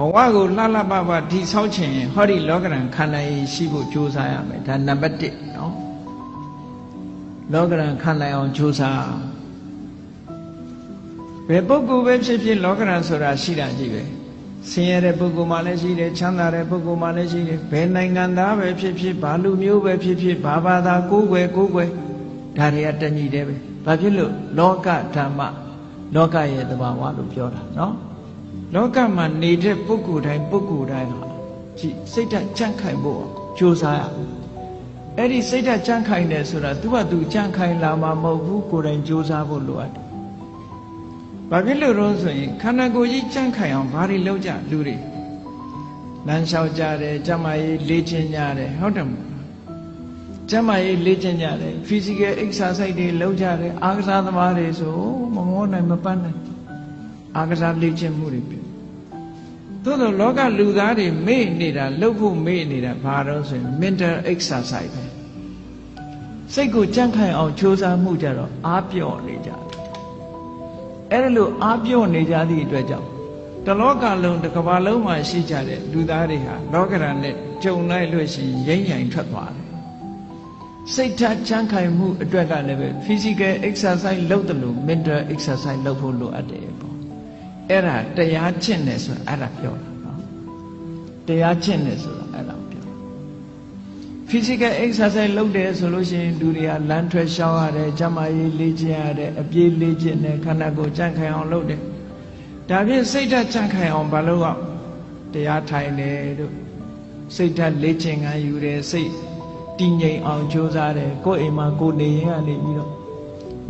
ဘဝကိုလှလှပပဒီဆောက်ခြင်းဟောဒီလောကရန်ခန္ဓာရည်ရှိဖို့ကြိုးစားရမယ်ဒါနံပါတ်1နော်လောကရန်ခန္ဓာအောင်ကြိုးစားဘယ်ပုဂ္ဂိုလ်ပဲဖြစ်ဖြစ်လောကရန်ဆိုတာရှိတာကြီးပဲဆင်းရဲတဲ့ပုဂ္ဂိုလ်မှလည်းရှိတယ်ချမ်းသာတဲ့ပုဂ္ဂိုလ်မှလည်းရှိတယ်ဘယ်နိုင်ငံသားပဲဖြစ်ဖြစ်ဘာလူမျိုးပဲဖြစ်ဖြစ်ဘာဘာသာကိုယ်ွယ်ကိုယ်ွယ်ဒါတွေကတဏှိတယ်ပဲဘာဖြစ်လို့လောကဓမ္မလောကရဲ့သဘာဝလို့ပြောတာနော် လောကမှာနေတဲ့ပုဂ္ဂိုလ်တိုင်းပုဂ္ဂိုလ်တိုင်းဟာကြည်စိတ်ဓာတ်ကြန့်ခိုင်ဖို့ကြိုးစားရအဲ့ဒီစိတ်ဓာတ်ကြန့်ခိုင်တယ်ဆိုတာသူကသူကြန့်ခိုင်လာမှာမဟုတ်ဘူးကိုယ်တိုင်ကြိုးစားဖို့လိုအပ်တယ်။ဘာဖြစ်လို့လဲဆိုရင်ခန္ဓာကိုယ်ကြီးကြန့်ခိုင်အောင်ဘာတွေလုပ်ကြလူတွေလမ်းလျှောက်ကြတယ်ကြမ်းမာရေးလေ့ကျင့်ကြတယ်ဟုတ်တယ်မဟုတ်လားကျမ်းမာရေးလေ့ကျင့်ကြတယ် physical exercise တွေလုပ်ကြတယ်အားကစားသမားတွေဆိုမငေါနိုင်မပန်းနိုင် အားကစားလေ့ကျင့်မှုတွေပြုသို့သောလောကလူသားတွေမေ့နေတာလှုပ်ဖို့မေ့နေတာဘာလို့ဆိုရင် mental exercise ပဲစိတ်ကိုကြန့်ခိုင်အောင်ကြိုးစားမှုကြတော့အားပြော့နေကြတယ်အဲ့ဒါလို့အားပြော့နေကြသည့်အတွက်ကြောင့်တလောကလုံးတစ်ကမ္ဘာလုံးမှာရှိကြတဲ့လူသားတွေဟာလောကရန်နဲ့ကြုံလိုက်လို့ရှိရင်ရိမ့်ရိုင်ထွက်သွားတယ်စိတ်ဓာတ်ချမ်းခိုင်မှုအတွက်ကလည်းပဲ physical exercise လုပ်တယ်လို့ mental exercise လုပ်ဖို့လိုအပ်တယ်ပေါ့ အဲ့ဒါတရားကျင့်တယ်ဆိုတာအဲ့ဒါပြောတာနော်တရားကျင့်တယ်ဆိုတာအဲ့ဒါပြောတာ physical exercise လုပ်တယ်ဆိုလို့ရှိရင်လူတွေကလမ်းထွက်ရှောင်းရတယ်ကျန်းမာရေးလေ့ကျင့်ရတယ်အပြေးလေ့ကျင့်တယ်ခန္ဓာကိုယ်ကြန့်ခိုင်အောင်လုပ်တယ်ဒါဖြင့်စိတ်ဓာတ်ကြန့်ခိုင်အောင်ဘာလို့အောင်တရားထိုင်တယ်တို့စိတ်ဓာတ်လေ့ကျင့်ခံယူတယ်စိတ်တည်ငြိမ်အောင်ကြိုးစားတယ်ကိုယ်အိမ်မှာကိုယ်နေရင်ကနေပြီးတော့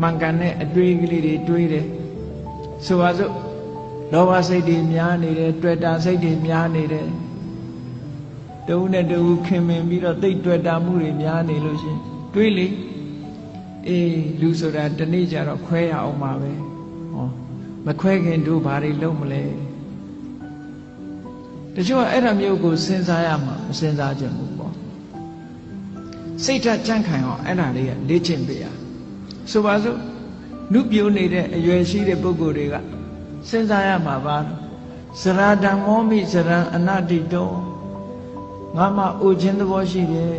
မှန်ကန်တဲ့အတွေးကလေးတွေတွေးတယ်ဆိုပါစို့ လောဘစိတ်တွေများနေတယ်တွေ့တာစိတ်တွေများနေတယ်တဦးနဲ့တဦးခင်မင်ပြီးတော့တိတ်တွေ့တာမှုတွေများနေလို့ရှင်တွေးလေအေးလူဆိုတာတနေ့ကျတော့ခွဲရအောင်ပါပဲဟောမခွဲခင်တို့ဘာတွေလုပ်မလဲတချို့ကအဲ့ဒါမျိုးကိုစဉ်းစားရမှာမစဉ်းစားကြဘူးပေါ့စိတ်ဓာတ်ကြန့်ခိုင်အောင်အဲ့ဒါလေးကလေ့ကျင့်ပေးရဆိုပါစို့နုပြိုးနေတဲ့အရွယ်ရှိတဲ့ပုဂ္ဂိုလ်တွေက စဉ်းစားရမှာပါဇရာဓမ္မောမိဇရံအနတ္တိတောငါမှအိုခြင်းသဘောရှိတယ်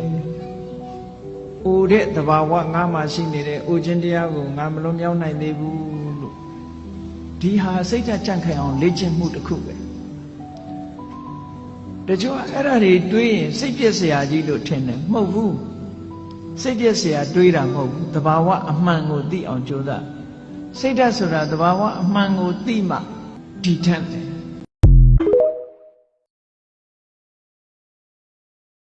။အိုတဲ့သဘာဝငါမှရှိနေတယ်။အိုခြင်းတရားကိုငါမလွန်မြောက်နိုင်သေးဘူးလို့ဒီဟာစိတ်ဓာတ်ကြန့်ခိုင်အောင်လေ့ကျင့်မှုတစ်ခုပဲ။တချို့ကအဲ့ဒါတွေတွေးရင်စိတ်ပြည့်စရာကြီးလို့ထင်တယ်မဟုတ်ဘူး။စိတ်ပြည့်စရာတွေးတာမဟုတ်ဘူး။သဘာဝအမှန်ကိုသိအောင်ကြိုးစား။ စိတ်ဓာတ်ဆိုတာသဘာဝအမှန်ကိုသိမှဒီထက်တယ်